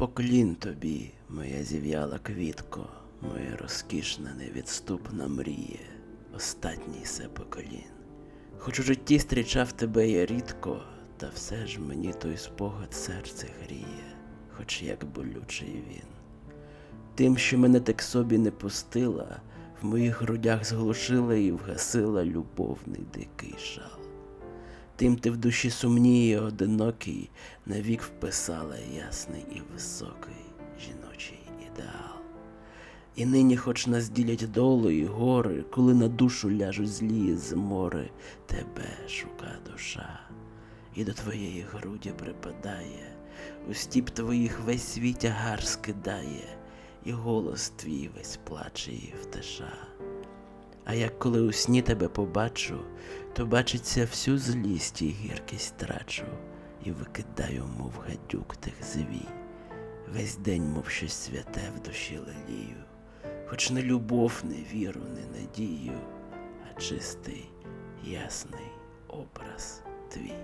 Поклін тобі, моя зів'яла квітко, моя розкішна невідступна мрія, остатній се поколін. Хоч у житті зустрічав тебе я рідко, та все ж мені той спогад серце гріє, хоч як болючий він. Тим, що мене так собі не пустила, в моїх грудях зглушила і вгасила любовний дикий жал. Тим ти в душі сумній і одинокий, навік вписала ясний і високий жіночий ідеал. І нині, хоч нас ділять долу і гори, коли на душу ляжуть злі змори, тебе шука душа, і до твоєї груді припадає, у стіп твоїх весь свій тягар скидає, і голос твій весь плаче і втеша. А як коли у сні тебе побачу, то бачиться всю злість і гіркість трачу, і викидаю, мов гадюк тих звій. Весь день, мов щось святе в душі лелію, хоч не любов, не віру, не надію, а чистий, ясний образ твій.